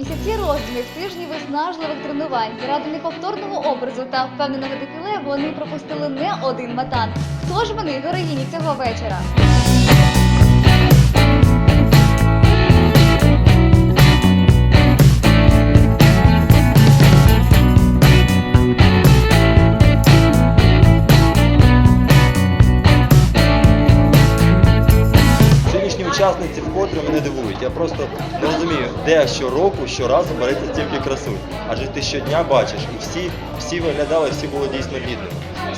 Місяці роздумів, тижні виснажливих тренувань, заради неповторного образу та впевненого дефіле вони пропустили не один матан. Хто ж вони героїні цього вечора? Учасниці вкотре мене дивують. Я просто не розумію, де щороку, щоразу береться стільки красунь. Адже ти щодня бачиш, і всі, всі виглядали, всі були дійсно гідними.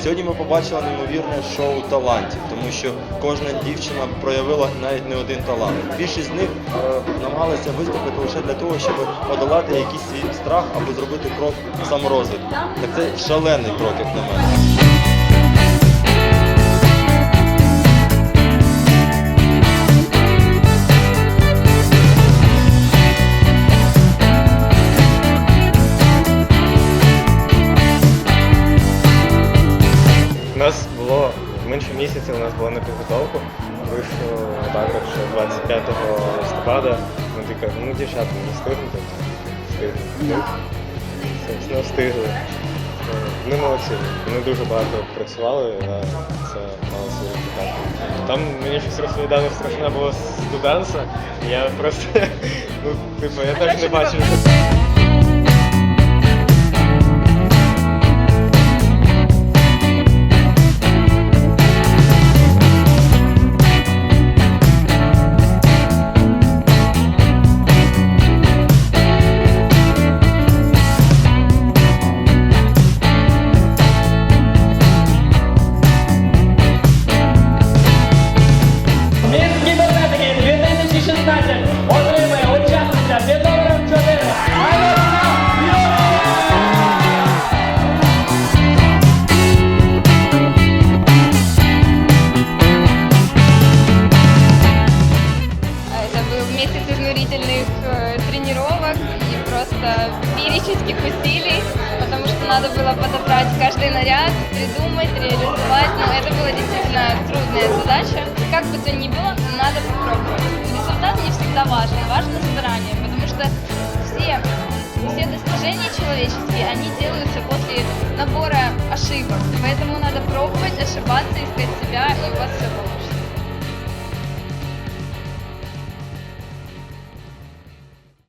Сьогодні ми побачили неймовірне шоу талантів, тому що кожна дівчина проявила навіть не один талант. Більшість з них е, намагалися виступити лише для того, щоб подолати якийсь свій страх або зробити крок саморозвитку. Так це шалений крок, як на мене. Нас було менше місяця, у нас було на підготовку. Вийшло також 25 листопада. Ми такі, ну дівчата, не встигнете, встигнете. Собственно, встигли. Вони молодці, вони дуже багато працювали, а це мало свій результат. Там мені щось розповідали, страшна була студенса. Я просто, ну, типу, я теж не бачив. Изнурительных э, тренировок и просто феерических усилий, потому что надо было подобрать каждый наряд, придумать, реализовать. Но это была действительно трудная задача. Как бы то ни было, надо попробовать. Результат не всегда важен, важно старание, потому что все, все достижения человеческие, они делаются после набора ошибок. Поэтому надо пробовать, ошибаться, искать себя, и у вас все получится.